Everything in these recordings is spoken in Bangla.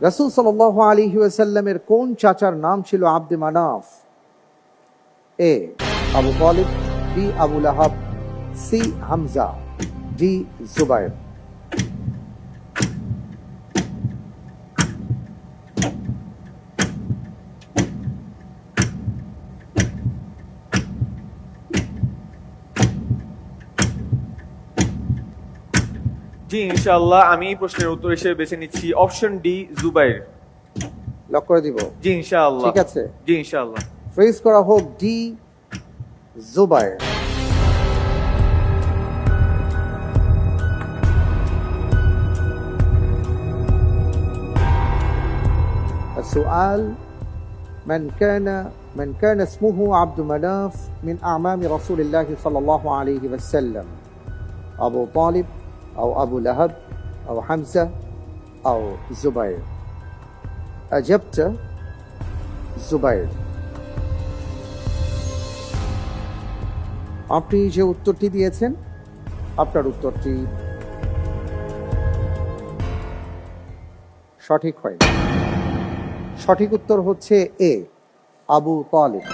রাসুল সাল আলী ওয়াসাল্লামের কোন চাচার নাম ছিল আব্দে মানাফ? এ, আবু কলিব বি আবুল আহাব সি, হামজা, ডি, জুবাইর। জি ইনশাআল্লাহ আমি এই প্রশ্নের উত্তর হিসেবে বেছে নিচ্ছি অপশন ডি জুবাইর লক করে দিব জি ইনশাআল্লাহ ঠিক আছে। জি ইনশাআল্লাহ ফ্রিজ করা হোক ডি জুবাইর السؤال من كان من كان اسمه عبد مناف من أعمام رسول الله صلى الله عليه وسلم أبو طالب أو أبو لهب أو حمزة أو زبير أجبت زبير আপনি যে উত্তরটি দিয়েছেন আপনার উত্তরটি সঠিক হয় সঠিক উত্তর হচ্ছে A Abu Talib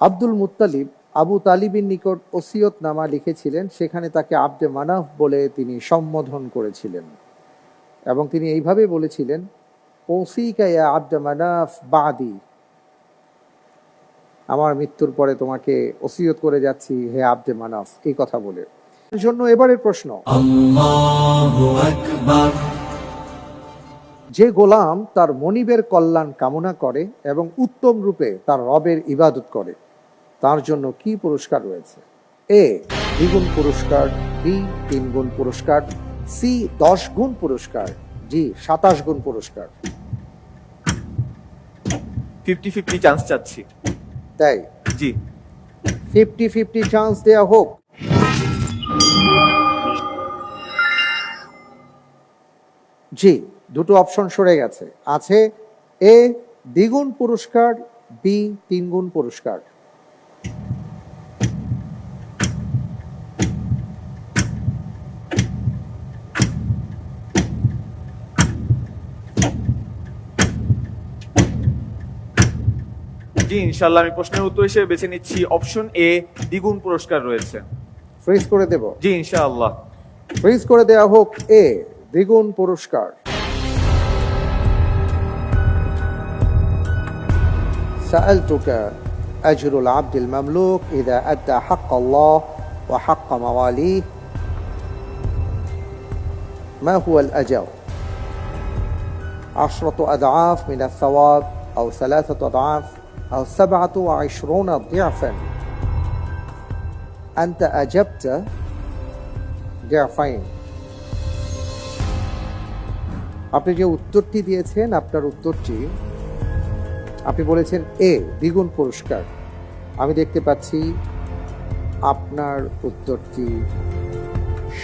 Abdul Muttalib Abu তালিবিন নিকট ওসিয়তনামা লিখেছিলেন সেখানে তাকে আব্দে মানাফ বলে তিনি সম্বোধন করেছিলেন। এবং তিনি এইভাবে বলেছিলেন ওসিকায়া আব্দে মানাফ বাদি। আমার মৃত্যুর পরে তোমাকে ওসিয়ত করে যাচ্ছি হে আব্দে মানাফ এই কথা বলে। জন্য এবারের প্রশ্ন। যে গোলাম তার মনিবের কল্যাণ কামনা করে এবং উত্তম রূপে তার রবের ইবাদত করে। তার জন্য কি পুরস্কার রয়েছে? এ দ্বিগুণ পুরস্কার বি তিন গুণ পুরস্কার সি দশ গুণ পুরস্কার জি সাতাশ গুণ পুরস্কার। ফিফটি ফিফটি চান্স চাচ্ছি। তাই? জি। ফিফটি ফিফটি চান্স দেয়া হোক। জি দুটো অপশন সরে গেছে। আছে এ দ্বিগুণ পুরস্কার বি তিনগুণ পুরস্কার। জি ইনশাআল্লাহ আমি প্রশ্নের উত্তর হিসেবে বেছে নিচ্ছি অপশন এ দ্বিগুণ পুরস্কার রয়েছে ফ্রিজ করে দেব জি ইনশাআল্লাহ ফ্রিজ করে দেয়া হোক এ দ্বিগুণ পুরস্কার سألتك أجر العبد المملوك إذا أدى حق الله وحق مواليه ما هو الأجر عشرة أضعاف من الثواب أو ثلاثة أضعاف أو سبعة وعشرون ضعفا أنت أجبت ضعفين আপনি যে উত্তরটি দিয়েছেন আপনার উত্তরটি আপনি বলেছেন এ দ্বিগুণ পুরস্কার আমি দেখতে পাচ্ছি আপনার উত্তরটি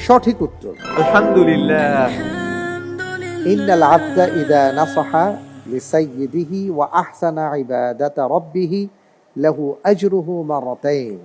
সঠিক উত্তর আলহামদুলিল্লাহ إن العبد إذا نصح لسيده وأحسن عبادة ربه له أجره مرتين.